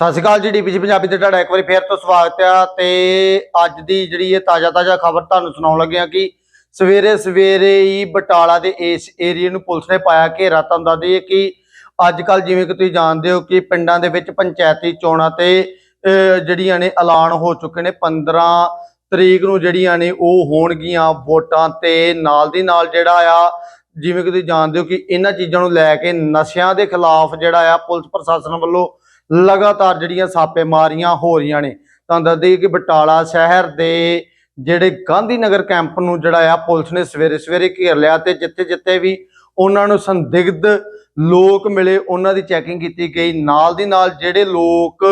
ਸਤਿ ਸ਼੍ਰੀ ਅਕਾਲ ਜੀ, ਡੀਪੀਸੀ ਪੰਜਾਬੀ ਤੇ ਤੁਹਾਡਾ ਇੱਕ ਵਾਰੀ ਫੇਰ ਤੋਂ ਸਵਾਗਤ ਆ ਤੇ ਅੱਜ ਦੀ ਜਿਹੜੀ ਇਹ ਤਾਜ਼ਾ ਤਾਜ਼ਾ ਖਬਰ ਤੁਹਾਨੂੰ ਸੁਣਾਉਣ ਲੱਗੇ ਆ ਕਿ ਸਵੇਰੇ ਸਵੇਰੇ ਹੀ ਬਟਾਲਾ ਦੇ ਇਸ ਏਰੀਏ ਨੂੰ ਪੁਲਿਸ ਨੇ ਪਾਇਆ ਘੇਰਾ ਤੁਹਾਨੂੰ ਦੱਸ ਦਈਏ ਕਿ ਅੱਜ ਕੱਲ ਜਿਵੇਂ ਕਿ ਤੁਸੀਂ ਜਾਣਦੇ ਹੋ ਕਿ ਪਿੰਡਾਂ ਦੇ ਵਿੱਚ ਪੰਚਾਇਤੀ ਚੋਣਾਂ ਤੇ ਜਿਹੜੀਆਂ ਨੇ ਐਲਾਨ ਹੋ ਚੁੱਕੇ ਨੇ 15 ਤਰੀਕ ਨੂੰ ਜਿਹੜੀਆਂ ਨੇ ਉਹ ਹੋਣਗੀਆਂ ਵੋਟਾਂ ਤੇ। ਨਾਲ ਦੀ ਨਾਲ ਜਿਹੜਾ ਆ, ਜਿਵੇਂ ਕਿ ਤੁਸੀਂ ਜਾਣਦੇ ਹੋ ਕਿ ਇਹਨਾਂ ਚੀਜ਼ਾਂ ਨੂੰ ਲੈ ਕੇ ਨਸ਼ਿਆਂ ਦੇ ਖਿਲਾਫ ਜਿਹੜਾ ਆ ਪੁਲਿਸ ਪ੍ਰਸ਼ਾਸਨ ਵੱਲੋਂ ਲਗਾਤਾਰ ਜਿਹੜੀਆਂ ਛਾਪੇ ਮਾਰੀਆਂ ਹੋ ਰਹੀਆਂ ਨੇ। ਤਾਂ ਦੱਸ ਕਿ ਬਟਾਲਾ ਸ਼ਹਿਰ ਦੇ ਜਿਹੜੇ ਗਾਂਧੀ ਨਗਰ ਕੈਂਪ ਨੂੰ ਜਿਹੜਾ ਆ, ਪੁਲਿਸ ਨੇ ਸਵੇਰੇ ਸਵੇਰੇ ਘੇਰ ਲਿਆ ਤੇ ਜਿੱਥੇ ਜਿੱਥੇ ਵੀ ਉਹਨਾਂ ਨੂੰ ਸੰਦਿਗਧ ਲੋਕ ਮਿਲੇ, ਉਹਨਾਂ ਦੀ ਚੈਕਿੰਗ ਕੀਤੀ ਗਈ। ਨਾਲ ਦੀ ਨਾਲ ਜਿਹੜੇ ਲੋਕ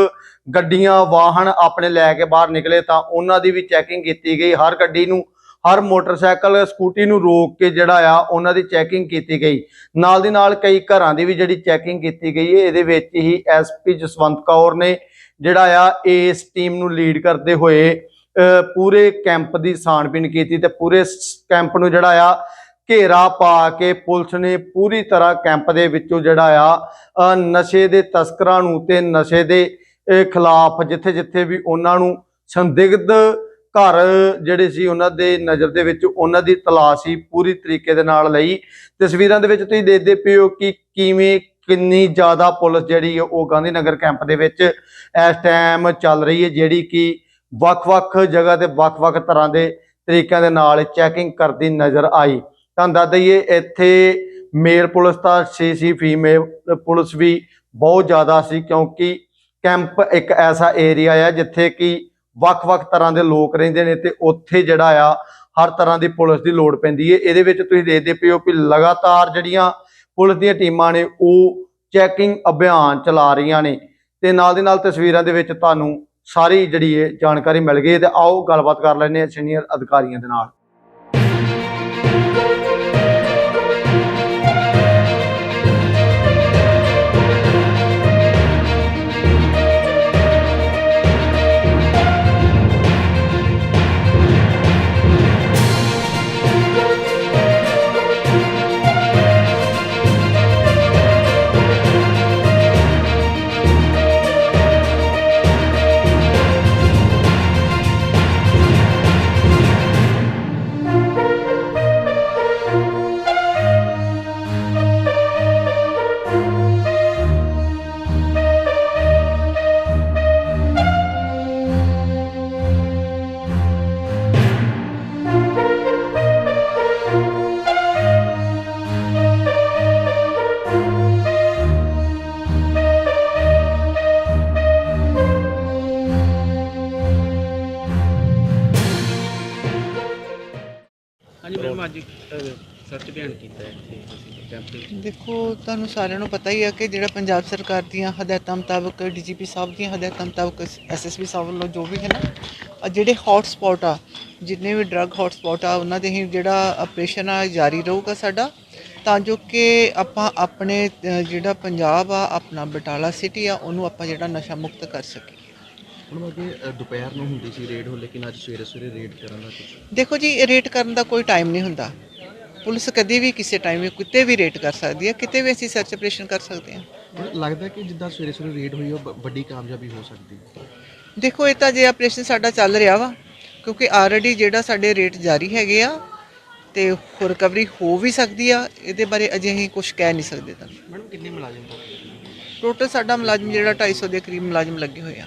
ਗੱਡੀਆਂ, ਵਾਹਨ ਆਪਣੇ ਲੈ ਕੇ ਬਾਹਰ ਨਿਕਲੇ ਤਾਂ ਉਹਨਾਂ ਦੀ ਵੀ ਚੈਕਿੰਗ ਕੀਤੀ ਗਈ। ਹਰ ਗੱਡੀ ਨੂੰ ਹਰ ਮੋਟਰਸਾਈਕਲ ਸਕੂਟੀ ਨੂੰ ਰੋਕ ਕੇ ਜਿਹੜਾ ਆ, ਉਹਨਾਂ ਦੀ ਚੈਕਿੰਗ ਕੀਤੀ ਗਈ। ਨਾਲ ਦੀ ਨਾਲ ਕਈ ਘਰਾਂ ਦੀ ਵੀ ਜਿਹੜੀ ਚੈਕਿੰਗ ਕੀਤੀ ਗਈ ਹੈ ਇਹਦੇ ਵਿੱਚ ਹੀ ਐਸਪੀ ਜਸਵੰਤ ਕੌਰ ਨੇ ਜਿਹੜਾ ਆ ਇਸ ਟੀਮ ਨੂੰ ਲੀਡ ਕਰਦੇ ਹੋਏ ਪੂਰੇ ਕੈਂਪ ਦੀ ਛਾਣਬੀਣ ਕੀਤੀ ਤੇ ਪੂਰੇ ਸ- ਕੈਂਪ ਨੂੰ ਜਿਹੜਾ ਆ, ਘੇਰਾ ਪਾ ਕੇ ਪੁਲਿਸ ਨੇ ਪੂਰੀ ਤਰ੍ਹਾਂ ਕੈਂਪ ਦੇ ਵਿੱਚੋਂ ਜਿਹੜਾ ਆ ਨਸ਼ੇ ਦੇ ਤਸਕਰਾਂ ਨੂੰ ਤੇ ਨਸ਼ੇ ਦੇ ਖਿਲਾਫ ਜਿੱਥੇ ਜਿੱਥੇ ਵੀ ਉਹਨਾਂ ਨੂੰ ਸੰਦਿਗਧ ਘਰ ਜਿਹੜੇ ਸੀ ਉਹਨਾਂ ਦੇ ਨਜ਼ਰ ਦੇ ਵਿੱਚ ਉਹਨਾਂ ਦੀ ਤਲਾਸ਼ ਤਲਾਸ਼ੀ ਪੂਰੀ ਤਰੀਕੇ ਦੇ ਨਾਲ ਲਈ। ਤਸਵੀਰਾਂ ਦੇ ਵਿੱਚ ਤੁਸੀਂ ਦੇਖਦੇ ਪਏ ਹੋ ਕਿ ਕਿਵੇਂ ਕਿੰਨੀ ਜ਼ਿਆਦਾ ਪੁਲਿਸ ਜਿਹੜੀ ਹੈ ਉਹ ਗਾਂਧੀ ਨਗਰ ਕੈਂਪ ਦੇ ਵਿੱਚ ਇਸ ਟਾਈਮ ਚੱਲ ਰਹੀ ਹੈ, ਜਿਹੜੀ ਕਿ ਵੱਖ-ਵੱਖ ਜਗ੍ਹਾ ਤੇ ਵੱਖ-ਵੱਖ ਤਰ੍ਹਾਂ ਦੇ ਤਰੀਕਿਆਂ ਦੇ ਨਾਲ ਚੈਕਿੰਗ ਕਰਦੀ ਨਜ਼ਰ ਆਈ। ਤੁਹਾਨੂੰ ਦੱਸ ਦਈਏ, ਇੱਥੇ ਮੇਲ ਪੁਲਿਸ ਤਾਂ ਸੀ ਸੀ ਫੀਮੇਲ ਪੁਲਿਸ ਵੀ ਬਹੁਤ ਜ਼ਿਆਦਾ ਸੀ, ਕਿਉਂਕਿ ਕੈਂਪ ਇੱਕ ਐਸਾ ਏਰੀਆ ਹੈ ਜਿੱਥੇ ਕਿ ਵੱਖ-ਵੱਖ ਤਰ੍ਹਾਂ ਦੇ ਲੋਕ ਰਹਿੰਦੇ ਨੇ ਤੇ ਉੱਥੇ ਜਿਹੜਾ ਆ, ਹਰ ਤਰ੍ਹਾਂ ਦੀ ਪੁਲਿਸ ਦੀ ਲੋੜ ਪੈਂਦੀ ਹੈ ਇਹਦੇ ਵਿੱਚ ਤੁਸੀਂ ਦੇਖਦੇ ਪਿਓ ਕਿ ਲਗਾਤਾਰ ਜਿਹੜੀਆਂ ਪੁਲਿਸ ਦੀਆਂ ਟੀਮਾਂ ਨੇ, ਉਹ ਚੈਕਿੰਗ ਅਭਿਆਨ ਚਲਾ ਰਹੀਆਂ ਨੇ। ਤੇ ਨਾਲ ਦੀ ਨਾਲ ਤਸਵੀਰਾਂ ਦੇ ਵਿੱਚ ਤੁਹਾਨੂੰ ਸਾਰੀ ਜਿਹੜੀ ਇਹ ਜਾਣਕਾਰੀ ਮਿਲ ਗਈ ਹੈ ਤੇ ਆਓ ਗੱਲਬਾਤ ਕਰ ਲੈਂਦੇ ਹਾਂ ਸੀਨੀਅਰ ਅਧਿਕਾਰੀਆਂ ਦੇ ਨਾਲ। ਹਾਂਜੀ ਮੈਮ ਅੱਜ ਸਰਚ ਅਭਿਆਨ ਕੀਤਾ ਹੈ ਇੱਥੇ ਅਸੀਂ ਕੈਂਪ ਦੇ ਵਿੱਚ। ਦੇਖੋ ਤੁਹਾਨੂੰ ਸਾਰਿਆਂ ਨੂੰ ਪਤਾ ਹੀ ਹੈ ਕਿ ਜਿਹੜਾ ਪੰਜਾਬ ਸਰਕਾਰ ਦੀਆਂ ਹਦਾਇਤਾਂ ਮੁਤਾਬਕ ਡੀਜੀਪੀ ਸਾਹਿਬ ਦੀਆਂ ਹਦਾਇਤਾਂ ਮੁਤਾਬਕ ਐਸਐਸਪੀ ਸਾਹਿਬ ਵੱਲੋਂ ਜੋ ਵੀ ਹੈ ਨਾ ਆਹ ਜਿਹੜੇ ਹੌਟ ਸਪੌਟ ਆ ਜਿੰਨੇ ਵੀ ਡਰੱਗ ਹੌਟ ਸਪੌਟ ਆ ਉਹਨਾਂ ਦੇ ਹੀ ਜਿਹੜਾ ਆਪਰੇਸ਼ਨ ਆ ਜਾਰੀ ਰਹੂਗਾ ਸਾਡਾ। ਤਾਂ ਜੋ ਕਿ ਆਪਾਂ ਆਪਣੇ ਅ, ਜਿਹੜਾ ਪੰਜਾਬ ਆ ਆਪਣਾ ਬਟਾਲਾ ਸਿਟੀ ਆ ਉਹਨੂੰ ਆਪਾਂ ਜਿਹੜਾ ਨਸ਼ਾ ਮੁਕਤ ਕਰ ਸਕੀਏ। ਹੁਣ ਅੱਗੇ ਅ, ਦੁਪਹਿਰ ਨੂੰ ਹੁੰਦੀ ਸੀ ਰੇਡ ਹੋ ਲੇਕਿਨ ਅੱਜ ਸਵੇਰੇ ਸਵੇਰੇ ਰੇਡ ਕਰਨ ਦਾ ਕੁਝ ਦੇਖੋ ਜੀ ਇਹ ਕਰਨ ਦਾ ਕੋਈ ਟਾਈਮ ਨਹੀਂ ਹੁੰਦਾ। ਪੁਲਿਸ ਕਦੀ ਵੀ ਕਿਸੇ ਟਾਈਮ ਵੀ ਕਿਤੇ ਵੀ ਰੇਟ ਕਰ ਸਕਦੀ ਹੈ ਕਿਤੇ ਵੀ ਅਸੀਂ ਸਰਚ ਆਪਰੇਸ਼ਨ ਕਰ ਸਕਦੇ ਹਾਂ। ਲੱਗਦਾ ਕਿ ਜਿੱਦਾਂ ਸਵੇਰੇ ਸਵੇਰੇ ਰੇਡ ਹੋਈ ਉਹ ਵੱਡੀ ਕਾਮਯਾਬੀ ਹੋ ਸਕਦੀ। ਦੇਖੋ ਇਹ ਤਾਂ ਜੇ ਆਪਰੇਸ਼ਨ ਸਾਡਾ ਚੱਲ ਰਿਹਾ ਵਾ ਕਿਉਂਕਿ ਆਲਰੇਡੀ ਜਿਹੜਾ ਸਾਡੇ ਰੇਟ ਜਾਰੀ ਹੈਗੇ ਆ ਤੇ ਰਿਕਵਰੀ ਹੋ ਵੀ ਸਕਦੀ ਆ ਇਹਦੇ ਬਾਰੇ ਅਜੇ ਅਸੀਂ ਕੁਝ ਕਹਿ ਨਹੀਂ ਸਕਦੇ ਤਾਂ। ਮੈਡਮ ਕਿੰਨੇ ਮੁਲਾਜ਼ਮ? ਟੋਟਲ ਸਾਡਾ ਮੁਲਾਜ਼ਮ ਜਿਹੜਾ 250 ਦੇ ਕਰੀਬ ਮੁਲਾਜ਼ਮ ਲੱਗੇ ਹੋਏ ਆ।